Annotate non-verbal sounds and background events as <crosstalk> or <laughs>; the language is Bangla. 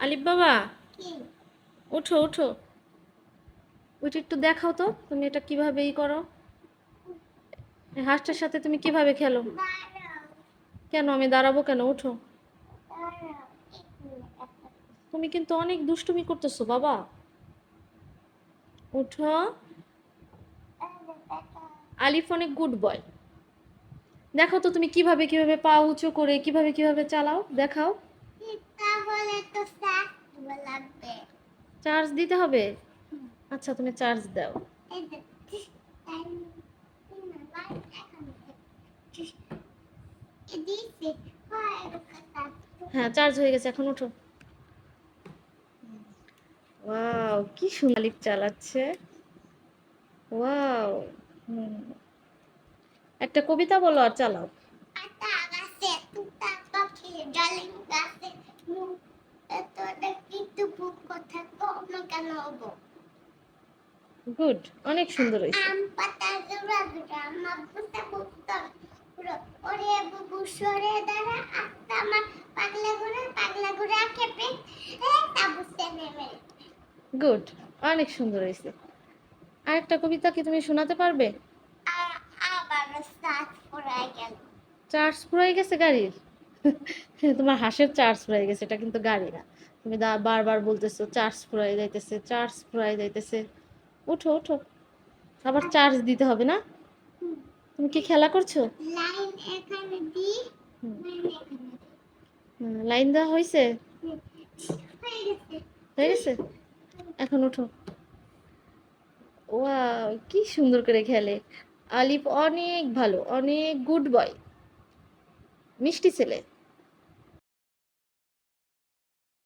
আলিফ বাবা? ওঠো ওঠো। ওইটা একটু দেখাও তো, তুমি এটা কীভাবে ই করো। হাঁসটার সাথে তুমি কীভাবে খেলো? কেন, আমি দাঁড়াবো কেন? ওঠো। তুমি কিন্তু অনেক দুষ্টুমি করতেছো বাবা। ওঠো। আলিফ অনেক গুড বয়। দেখো তো তুমি কীভাবে কীভাবে পা উঁচু করে, কীভাবে কীভাবে চালাও, দেখাও। চার্জ দিতে হবে? আচ্ছা তুমি চার্জ দাও। হয় হ্যাঁ চার্জ হয়ে গেছে এখন ওঠো। ওয়াও কি সুন্দর চালাচ্ছে। ওয়াও একটা কবিতা বলো আর চালাও। গুড অনেক সুন্দর হয়েছে। আম পাতা জোড়া জোড়া আমার বুঝতে বুঝতাম পুরো ওরে বুবু সরে দাঁড়া আস্তা আমার পাগলা ঘোড়া পাগলা ঘোড়া খেপে। তা বুঝতে নেমে গুড অনেক সুন্দর হয়েছে। আরেকটা কবিতা কি তুমি শোনাতে পারবে? আবার সাত পড়াই গেল। চার্জ ফুরাই গেছে গাড়ির? <laughs> তোমার হাঁসের চার্জ ফুরাই গেছে এটা কিন্তু গাড়ি না। তুমি দা বারবার বলতেছো চার্জ ফুরাই যাইতেছে চার্জ ফুরাই যাইতেছে। ওঠো ওঠো। আবার চার্জ দিতে হবে না? তুমি কি খেলা করছ? লাইন এখানে দি লাইন এখানে দি। দেওয়া হয়েছে হয়ে গেছে? এখন ওঠো। ওয়াও কি সুন্দর করে খেলে। আলিফ অনেক ভালো অনেক গুড বয়। মিষ্টি ছেলে।